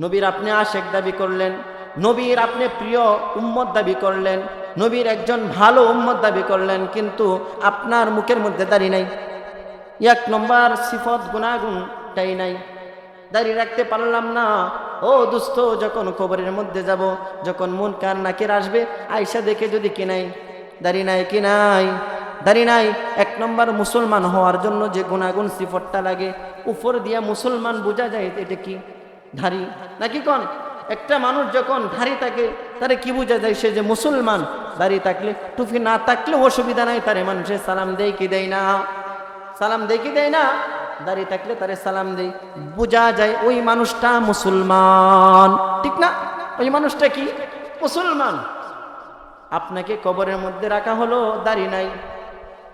নবীর আপনি আশেক দাবি করলেন, নবীর আপনি প্রিয় উম্মত দাবি করলেন, নবীর একজন ভালো উম্মত দাবি করলেন, কিন্তু আপনার মুখের মধ্যে দাঁড়িয়ে নাই। এক নম্বর সিফত গুণাগুণটাই নাই। দাঁড়িয়ে রাখতে পারলাম না। ও দুস্থ, যখন কবরের মধ্যে যাব, যখন মন কার নাকের আসবে, আয়সা দেখে যদি কিনাই দাঁড়িয়ে নাই কি নাই? দাঁড়িয়ে নাই। এক নম্বর মুসলমান হওয়ার জন্য যে গুণাগুণ সিফতটা লাগে, উপর দিয়া মুসলমান বোঝা যায়, এটা কি? ধারি। নাকি কন? একটা মানুষ যখন ধারি থাকে, তারে কি বোঝা যায় সে যে মুসলমান? দাঁড়িয়ে থাকলে, টুপি না থাকলে অসুবিধা নাই, তারে মানুষের সালাম দেয় কি দেয় না? সালাম দেয় কি দেয় না? দাঁড়িয়ে থাকলে তারে সালাম দেয়। বোঝা যায় ওই মানুষটা মুসলমান। ঠিক না? ওই মানুষটা কি? মুসলমান। আপনাকে কবরের মধ্যে রাখা হলো দাঁড়িয়ে নাই।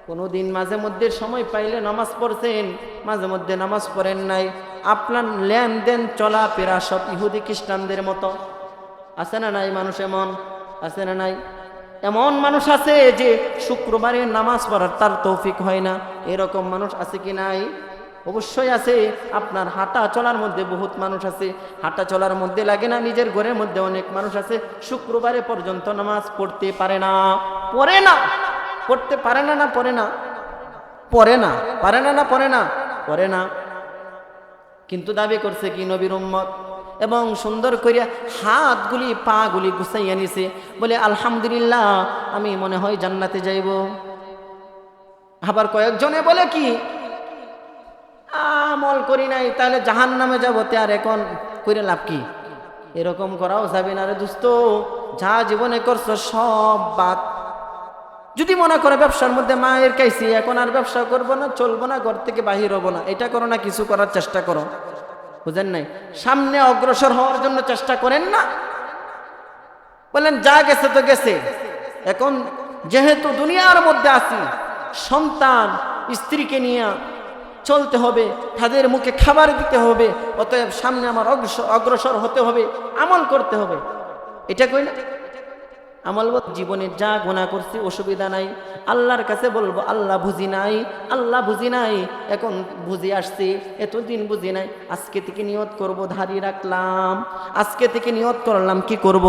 কোনোদিন মাঝে মধ্যে সময় পাইলে নামাজ পড়ছেন, মাঝে মধ্যে নামাজ পড়েন নাই। আপনার লেনদেন চলাফেরা সব ইহুদি খ্রিস্টানদের মতো। আছে না নাই মানুষ এমন? আছে না নাই? এমন মানুষ আছে যে শুক্রবারে নামাজ পড়ার তার তৌফিক হয় না। এরকম মানুষ আছে কি নাই? অবশ্যই আছে। আপনার হাঁটা চলার মধ্যে বহুত মানুষ আছে। হাঁটা চলার মধ্যে লাগে না, নিজের ঘরের মধ্যে অনেক মানুষ আছে। শুক্রবারে পর্যন্ত নামাজ পড়তে পারে না। পড়ে না। পড়তে পারে না না পড়ে না? পড়ে না। পারে না না পড়ে না? পড়ে না। কিন্তু দাবি করছে কি নবীর উম্মত? এবং সুন্দর করিয়া হাতগুলি, পাগুলি গুছাইয়া নিছে। বলে, আলহামদুলিল্লাহ, আমি মনে হয় জান্নাতে যাইব। আবার কয়েকজনে বলে, কি? আমল করি নাই, তাহলে জাহান নামে যাব। তে আর এখন করে লাভ কি? এরকম করাও যাবে না রে দুস্ত। যা জীবনে করছ সব বাদ। যদি মনে করে ব্যবসার মধ্যে মায়ের কাইছি এখন আর ব্যবসা করব না, চলবো না, ঘর থেকে বাহির হব না, এটা করো না, কিছু করার চেষ্টা করো। বুঝেন নাই? সামনে অগ্রসর হওয়ার জন্য চেষ্টা করেন না। বলেন, যা গেছে তো গেছে। এখন যেহেতু দুনিয়ার মধ্যে আছি, সন্তান স্ত্রীকে নিয়ে চলতে হবে, তাদের মুখে খাবার দিতে হবে, অতএব সামনে আমার অগ্রসর হতে হবে, আমল করতে হবে। এটা কই না? আমল জীবনে যা গোনা করছি অসুবিধা নাই। আল্লাহর কাছে বলব, আল্লাহ বুঝি নাই, আল্লাহ বুঝি নাই, এখন বুঝি আসছি, এতদিন বুঝি নাই, আজকে থেকে নিয়ত করব দাড়ি রাখলাম। আজকে থেকে নিয়ত করলাম, কি করব?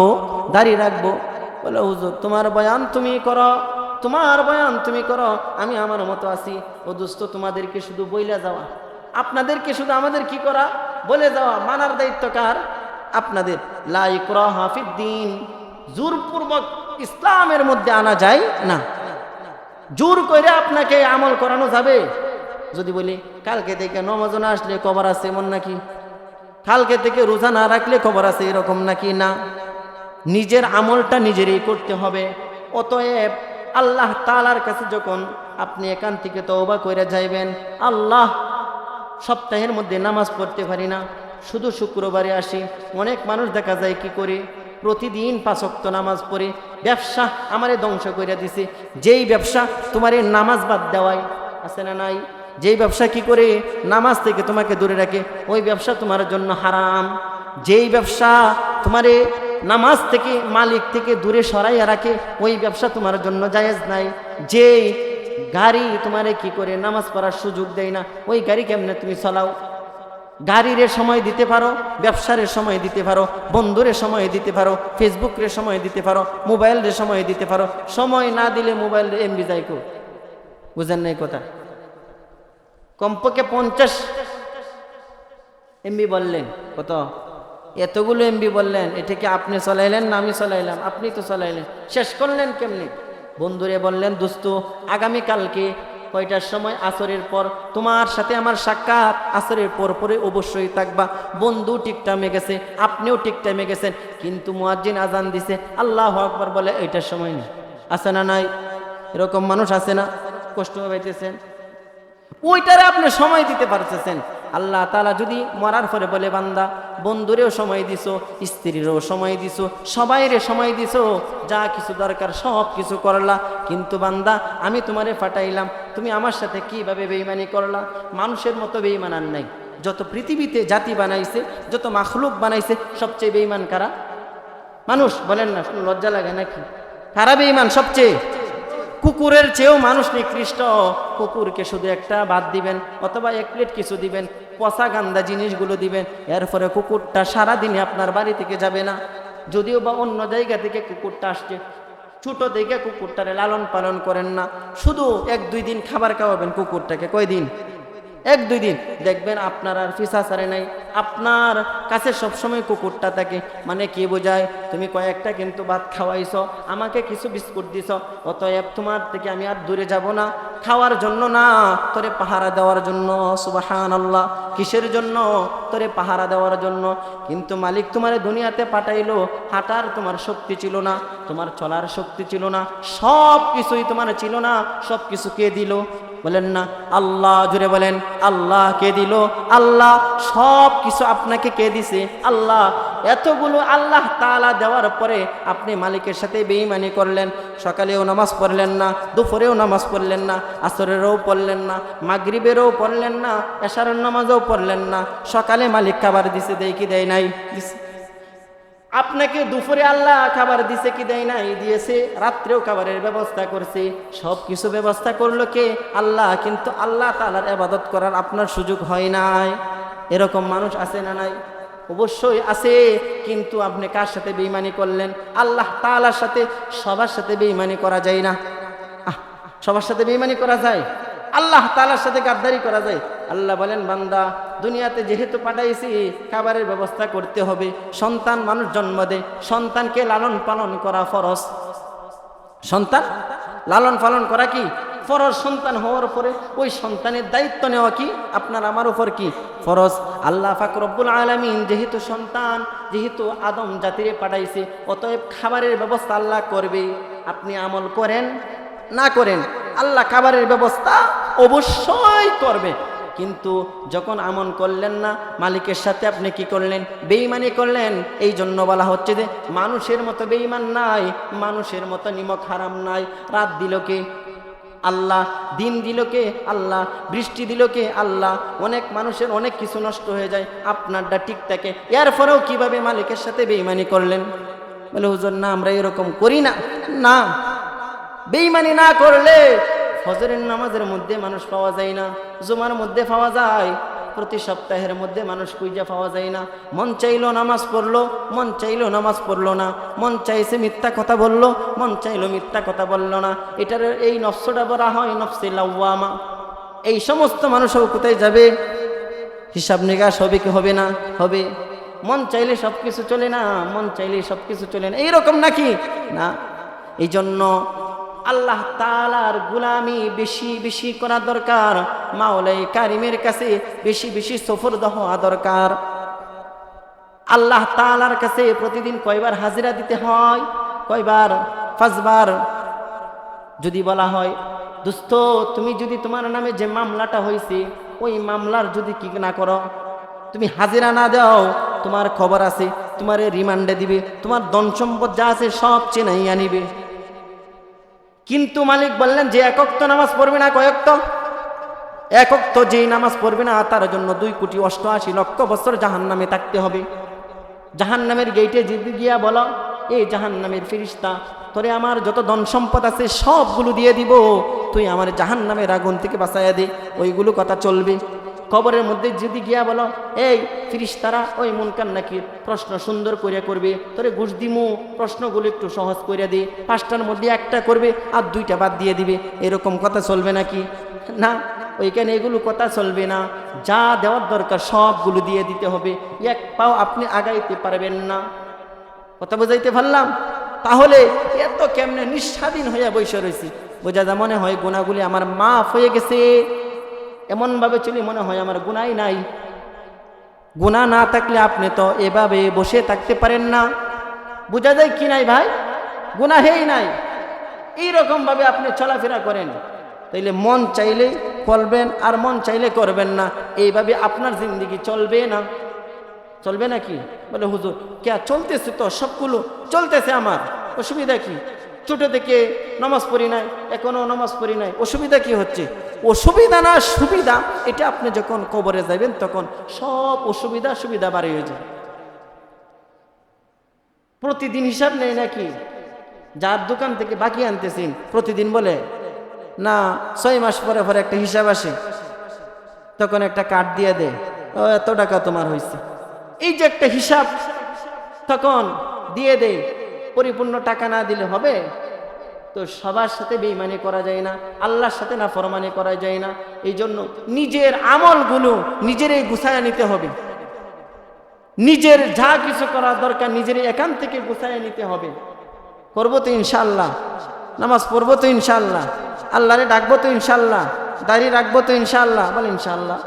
দাড়ি রাখব। বলে, হুজুর, তোমার বয়ান তুমি করো, তোমার বয়ান তুমি করো, আমি আমার মতো আছি। ও দোস্ত, তোমাদেরকে শুধু বইলা যাওয়া। আপনাদেরকে শুধু আমাদের কি করা? বলে যাওয়া। মানার দায়িত্ব কার? আপনাদের। লাইকরা হাফিদ্দিন জোরপূর্বক ইসলামের মধ্যে আনা যায় না। জোর করে আপনাকে আমল করানো যাবে। যদি বলি, কালকে থেকে নমাজ না আসলে কবর আছে এমন নাকি? কালকে থেকে রোজা না রাখলে খবর আছে এরকম নাকি না? নিজের আমলটা নিজেরই করতে হবে। অতএব আল্লাহ তালার কাছে যখন আপনি এখান থেকে তওবা করে যাইবেন, আল্লাহ সপ্তাহের মধ্যে নামাজ পড়তে পারি না। শুধু শুক্রবারে আসি। অনেক মানুষ দেখা যায় কি করে? প্রতিদিন পাঁচক্ত নামাজ পড়ে, ব্যবসা আমারে ধ্বংস করে দিছে। যেই ব্যবসা তোমার নামাজ বাদ দেওয়াই আছে না নাই? যেই ব্যবসা কি করে নামাজ থেকে তোমাকে দূরে রাখে, ওই ব্যবসা তোমার জন্য হারাম। যেই ব্যবসা তোমারে নামাজ থেকে মালিক থেকে দূরে সরাইয়া রাখে, ওই ব্যবসা তোমার জন্য জায়েজ নাই। যেই গাড়ি তোমারে কি করে নামাজ পড়ার সুযোগ দেয় না, ওই গাড়ি কেমনে তুমি চলাও? গাড়ির সময় দিতে পারো, ব্যবসার সময় দিতে পারো, বন্ধুরে সময় দিতে পারো ফেসবুকের সময় দিতে পারো মোবাইলের সময় দিতে পারো, সময় না দিলে মোবাইল এমবি যাই কো বুঝেন নাই কথা? কমপক্ষে পঞ্চাশ এমবি বললেন, কত? এতগুলো এমবি বললেন এটা কি আপনি চলাইলেন না আমি চলাইলাম, আপনি তো চলাইলেন, শেষ করলেন কেমনি? বন্ধুরে বললেন, দোস্ত, আগামীকালকে কয়টার সময়? আসরের পর। তোমার সাথে আমার সাক্ষাৎ। আসরের পর পরে অবশ্যই থাকবা। বন্ধু ঠিক টাইমে গেছে। আপনিও ঠিক টাইমে গেছেন। কিন্তু মুয়াজ্জিন আজান দিছে। আল্লাহ আকবর বলে, এইটার সময় নেই। আছে না নাই? এরকম মানুষ আছে না? কষ্ট পাইতেছেন। ওইটারে আপনি সময় দিতে পারতেছেন। আল্লাহ তালা যদি মরার পরে বলে, বান্দা, বন্ধুরেও সময় দিছো, স্ত্রীরও সময় দিছো, সবাইরে সময় দিছো, যা কিছু দরকার সব কিছু করলা, কিন্তু বান্দা, আমি তোমারে ফাটাইলাম, তুমি আমার সাথে কীভাবে বেইমানি করলা? মানুষের মতো বেইমান আর নাই। যত পৃথিবীতে জাতি বানাইছে, যত মাখলুক বানাইছে, সবচেয়ে বেইমান কারা? মানুষ, বলেন না লজ্জা লাগে নাকি? কারা বেইমান সবচেয়ে? কুকুরের চেয়েও মানুষ নিকৃষ্ট। কুকুরকে শুধু একটা ভাত দিবেন, অথবা এক প্লেট কিছু দিবেন পচা গান্দা জিনিসগুলো দিবেন, এরপরে কুকুরটা সারাদিনে আপনার বাড়ি থেকে যাবে না। যদিও বা অন্য জায়গা থেকে কুকুরটা আসছে, ছোট দেখে কুকুরটারে লালন পালন করেন না। শুধু এক দুই দিন খাবার খাওয়াবেন কুকুরটাকে। কয়দিন এক দুই দিন। দেখবেন আপনার আর ফিসা সারে নাই। আপনার কাছে সবসময় কুকুরটা থাকে। মানে কি বোঝায়? তুমি কয়েকটা কিন্তু ভাত খাওয়াইছ, আমাকে কিছু বিস্কুট দিছ, অতএব তোমার থেকে আমি আর দূরে যাব না। খাওয়ার জন্য না, তোরে পাহারা দেওয়ার জন্য সুবাহান আল্লাহ কিসের জন্য? তোরে পাহারা দেওয়ার জন্য। কিন্তু মালিক তোমার দুনিয়াতে পাঠাইলো, হাঁটার তোমার শক্তি ছিল না, তোমার চলার শক্তি ছিল না, সব কিছুই তোমার ছিল না, সব কিছু কে দিল? বলেন না, আল্লাহ জুড়ে বলেন, আল্লাহ কে দিল? আল্লাহ, সব কিছু আপনাকে কে দিছে? আল্লাহ এতগুলো আল্লাহ তালা দেওয়ার পরে আপনি মালিকের সাথে বেইমানি করলেন, সকালেও নামাজ পড়লেন না, দুপুরেও নামাজ পড়লেন না, আসরেরও পড়লেন না, মাগরিবেরও পড়লেন না, এশারের নামাজও পড়লেন না, সকালে মালিক খাবার দিছে, দেয় কি দেয় নাই? আপনাকে দুপুরে আল্লাহ খাবার দিছে কি দেয় নাই? দিয়েছে, রাত্রেও খাবারের ব্যবস্থা করছে। সব কিছু ব্যবস্থা করল কে? আল্লাহ, কিন্তু আল্লাহ তালার আবাদত করার আপনার সুযোগ হয় নাই। এরকম মানুষ আছে না নাই? অবশ্যই আছে, কিন্তু আপনি কার সাথে বেইমানি করলেন? আল্লাহ তালার সাথে, সবার সাথে বেইমানি করা যায় না। সবার সাথে বেইমানি করা যায়? আল্লাহ তালার সাথে গাদ্দারি করা যায়? আল্লাহ বলেন, বান্দা, দুনিয়াতে যেহেতু পাঠাইছি, খাবারের ব্যবস্থা করতে হবে। সন্তান মানুষ জন্ম দেয়, সন্তানকে লালন পালন করা ফরজ। সন্তান? লালন পালন করা কি? ফরজ সন্তান হওয়ার পরে ওই সন্তানের দায়িত্ব নেওয়া কি? আপনার আমার উপর কি? ফরজ। আল্লাহ ফাকরব্বুল আলমিন যেহেতু সন্তান, যেহেতু আদম জাতিরে পাঠাইছে, অতএব খাবারের ব্যবস্থা আল্লাহ করবে। আপনি আমল করেন, না করেন, আল্লাহ খাবারের ব্যবস্থা অবশ্যই করবে। কিন্তু যখন আমন করলেন না, মালিকের সাথে আপনি কি করলেন? বেইমানি করলেন। এই জন্য বলা হচ্ছে যে, মানুষের মতো বেইমান নাই, মানুষের মতো নিমক হারাম নাই। রাত দিল কে? আল্লাহ, দিন দিল কে আল্লাহ, বৃষ্টি দিল কে আল্লাহ, অনেক মানুষের অনেক কিছু নষ্ট হয়ে যায় আপনারটা ঠিক থাকে। এর ফলেও কীভাবে মালিকের সাথে বেইমানি করলেন? বলে, হুজুর, না, আমরা এরকম করি না। না বেইমানি না করলে ফজরের নামাজের মধ্যে মানুষ পাওয়া যায় না, জুমার মধ্যে পাওয়া যায়। প্রতি সপ্তাহের মধ্যে মানুষ কুইজা পাওয়া যায় না। মন চাইলো নামাজ পড়ল, মন চাইলো নামাজ পড়ল না। মন চাইছে মিথ্যা কথা বলল, মন চাইলো মিথ্যা কথা বলল না। এটার এই নফসটা বলা হয় নফসে লাউয়ামা এই সমস্ত মানুষও কোথায় যাবে? হিসাব নিকাশ হবে কি হবে না? হবে। মন চাইলে সব কিছু চলে না, মন চাইলে সব কিছু চলে না। এইরকম নাকি? না। এই জন্য আল্লাহ তালার গুলামি বেশি বেশি করা দরকার। মাওলাই কারিমের কাছে বেশি বেশি সফর হওয়া দরকার। আল্লাহ তালার কাছে প্রতিদিন কয়বার হাজিরা দিতে হয়? কয়বার? পাঁচবার? যদি বলা হয়, দোস্ত, তুমি যদি তোমার নামে যে মামলাটা হয়েছে ওই মামলার যদি কি না করো? তুমি হাজিরা না দাও, তোমার খবর আছে, তোমার রিমান্ডে দিবে, তোমার ধন সম্পদ যা আছে সব চেনাইয়া নিবে। কিন্তু মালিক বললেন, যে একক তো নামাজ পড়বে না কয়েক তো একক তো যেই নামাজ পড়বে না, তার জন্য দুই কোটি অষ্টআশি লক্ষ বছর জাহান নামে থাকতে হবে। জাহান নামের গেইটে জিদি গিয়া বলো, এই জাহান নামের ফিরিস্তা, তোরে আমার যত ধন সম্পদ আছে সবগুলো দিয়ে দিব। তুই আমার জাহান নামের আগুন থেকে বাঁচাইয়া দে, ওইগুলো কথা চলবে। কবরের মধ্যে যদি গিয়া বলো, এই ফিরিস্তারা, ওই মুনকান নাকি প্রশ্ন সুন্দর করিয়া করবে, তোরে ঘুষ দিমু, প্রশ্নগুলো একটু সহজ করিয়া দি, পাঁচটার মধ্যে একটা করবে আর দুইটা বাদ দিয়ে দিবে, এরকম কথা চলবে নাকি? না, ওইখানে এগুলো কথা চলবে না, যা দেওয়ার দরকার সবগুলো দিয়ে দিতে হবে, এক পাও আপনি আগাইতে পারবেন না। কথা বোঝাইতে পারলাম? তাহলে এত কেমনে নিঃস্বাধীন হইয়া বসে রয়েছি বোঝা যা মনে হয় গুণাগুলি আমার মাফ হয়ে গেছে। এমনভাবে চলি মনে হয় আমার গুণাই নাই। গুণা না থাকলে আপনি তো এভাবে বসে থাকতে পারেন না। বোঝা যায় কি নাই ভাই? গুণা হেই নাই। এইরকমভাবে আপনি চলাফেরা করেন। তাইলে মন চাইলে করবেন আর মন চাইলে করবেন না। এইভাবে আপনার জিন্দগি চলবে না। চলবে নাকি? বলে, হুজুর কে চলতেছে তো সবগুলো? চলতেছে আমার। অসুবিধা কি? ছোট থেকে নামাজ পড়ি নাই, এখনও নামাজ পড়ি নাই। অসুবিধা কি হচ্ছে? অসুবিধা না, সুবিধা, এটা আপনি যখন কবরে যাবেন তখন সব অসুবিধা, সুবিধা বাড়ি হয়ে যায়। প্রতিদিন হিসাব নেই নাকি? যার দোকান থেকে বাকি আনতেছেন, প্রতিদিন বলে, না, ছয় মাস পরে পরে একটা হিসাব আসে। তখন একটা কার্ড দিয়ে দে ও, এত টাকা তোমার হয়েছে এই যে একটা হিসাব, তখন দিয়ে দেয় পরিপূর্ণ টাকা না দিলে হবে? তো সবার সাথে বেইমানি করা যায় না, আল্লাহর সাথে না ফরমানি করা যায় না। এই জন্য নিজের আমলগুলো নিজেরই গুছায় নিতে হবে। নিজের যা কিছু করা দরকার নিজের একান থেকে গুছায় নিতে হবে। করব তো ইনশাল্লাহ নামাজ পড়ব তো ইনশাল্লাহ আল্লাহরে ডাকবো তো ইনশাল্লাহ দাড়ি রাখব তো ইনশাল্লাহ বলে ইনশাল্লাহ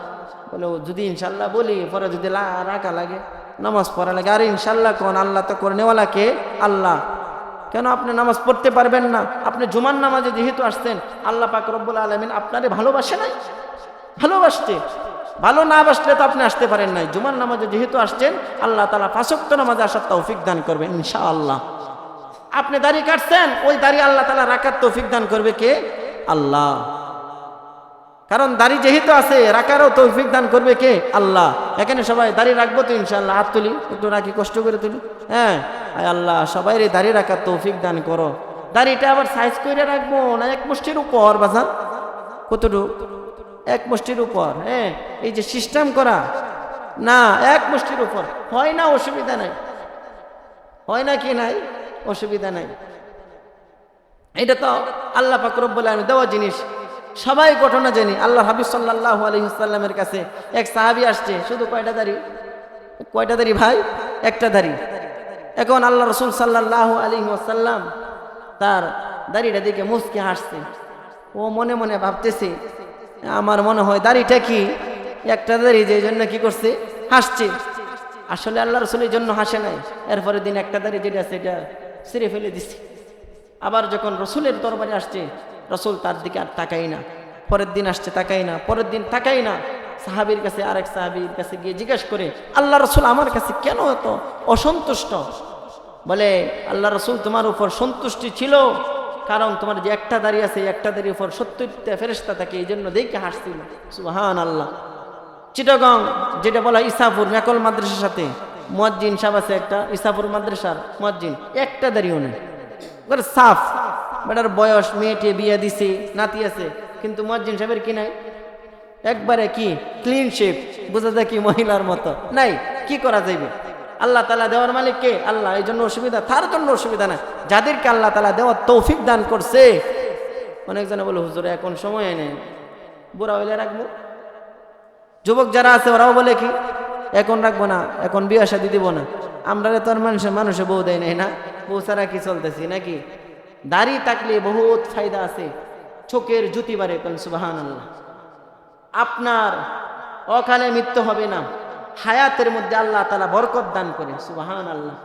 বলে যদি ইনশাল্লাহ বলি, পরে যদি রাখা লাগে। নামাজ পড়া লাগে। আরে ইনশাল্লাহ কোন আল্লাহ তো করে নেওয়ালা কে আল্লাহ। কেন আপনি নামাজ পড়তে পারবেন না? আপনি জুমার নামাজে যেহেতু আসছেন, আল্লাহ পাক রব্বুল আলমিন আপনারে ভালোবাসে নাই? ভালোবাসতে। ভালো না বাসলে তো আপনি আসতে পারেন নাই। জুমার নামাজে যেহেতু আসছেন, আল্লাহ তালা পাঁচক্ত নামাজে আসার তৌফিক দান করবেন ইনশাআল্লাহ। আপনি দাড়ি কাটছেন, ওই দাড়ি আল্লাহ তালা রাখার তৌফিক দান করবে কে? আল্লাহ। কারণ দাড়ি যেহেতু আছে, রাখারও তৌফিক দান করবে কে? আল্লাহ। এখানে সবাই দাড়ি রাখব তো ইনশাল্লাহ হাত তুলি, একটু রাখি কষ্ট করে তুলি। হ্যাঁ আয় আল্লাহ, সবাই রে দাড়ি রাখার তৌফিক দান করো। দাড়িটা আবার সাইজ করে রাখব না এক মুষ্টির উপর, বাজান? কতটুকু? এক মুষ্টির উপর হ্যাঁ। এই যে সিস্টেম করা, না, এক মুষ্টির উপর। হয় না অসুবিধা নাই। হয় না কি নাই? অসুবিধা নাই। এটা তো আল্লাহ পাকরব বলে আমি দেওয়া জিনিস। সবাই ঘটনা জানি। আল্লাহ হাবিব সাল্লাহ আলহিসাল্লামের কাছে এক সাহাবি আসছে, শুধু কয়টা দাড়ি? কয়টা দাড়ি ভাই? একটা দাড়ি। এখন আল্লাহ রসুল সাল্লাহ আলী আসাল্লাম তার দাড়িটা দিকে মুসকে হাসছে। ও মনে মনে ভাবতেছে, আমার মনে হয় দাড়িটা কি? একটা দাড়ি, যে জন্য কি করছে? হাসছে। আসলে আল্লাহ রসুলের জন্য হাসে নাই। এরপরে দিন একটা দাড়ি যেটা, সেটা ছিঁড়ে ফেলে দিচ্ছে আবার যখন রসুলের দরবারে আসছে রসুল তার দিকে আর তাকাই না। পরের দিন আসছে, তাকাই না। পরের দিন তাকাই না। সাহাবির কাছে আরেক সাহাবির কাছে গিয়ে জিজ্ঞেস করে, আল্লাহ রসুল আমার কাছে কেন এত অসন্তুষ্ট? বলে, আল্লাহ রসুল তোমার উপর সন্তুষ্টি ছিল। কারণ তোমার যে একটা দাঁড়িয়ে আছে একটা দাঁড়িয়ে উপর সত্তরটা ফেরেস্তা থাকে এই জন্য দেখে হাসছিল। সুবাহান আল্লাহ চিটাগং, যেটা বলা ইসাপুর মেকল মাদ্রাসার সাথে, মুয়াজ্জিন সাহেব আছে একটা, ইসাপুর মাদ্রাসার মুয়াজ্জিন, একটা দাঁড়িয়েও নেই। সাফ। বেটার বয়স, মেয়েটে বিয়ে দিছে, নাতি আছে, কিন্তু মুয়াজ্জিন সাহেবের কি নাই? একবারে কি? ক্লিন শেপ বোঝা যায় কি মহিলার মতো? নাই, কি করা যাইবে? আল্লাহ তালা দেওয়ার মালিক কে? আল্লাহ, এই জন্য অসুবিধা, তার জন্য অসুবিধা না যাদেরকে আল্লাহ তালা দেওয়ার তৌফিক দান করছে। অনেকজনে বলে, হুজুর, এখন সময় নেই। বুড়া হইলে রাখব? যুবক যারা আছে, ওরাও বলে কি, এখন রাখব না, এখন বিয়ে শাদি দিব না। আমরা তো আর মানুষের মানুষে বউ দেয় নাই না। বউ ছাড়া কি চলতেছি, নাকি? দাড়ি থাকলে বহুত ফায়দা আছে। চোখের জুতি বাড়ে কোন সুবাহান আল্লাহ আপনার অকালে মৃত্যু হবে না। হায়াতের মধ্যে আল্লাহ তালা বরকত দান করে সুবাহান আল্লাহ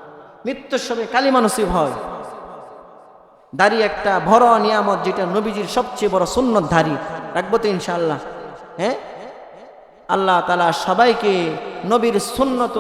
মৃত্যুর সময় কালী নসিব হয়। দাড়ি একটা বড় নিয়ামত যেটা নবীজির সবচেয়ে বড় সুন্নত ধারী রাখব তো ইনশাআল্লাহ। হ্যাঁ? আল্লাহ তালা সবাইকে নবীর সুন্নত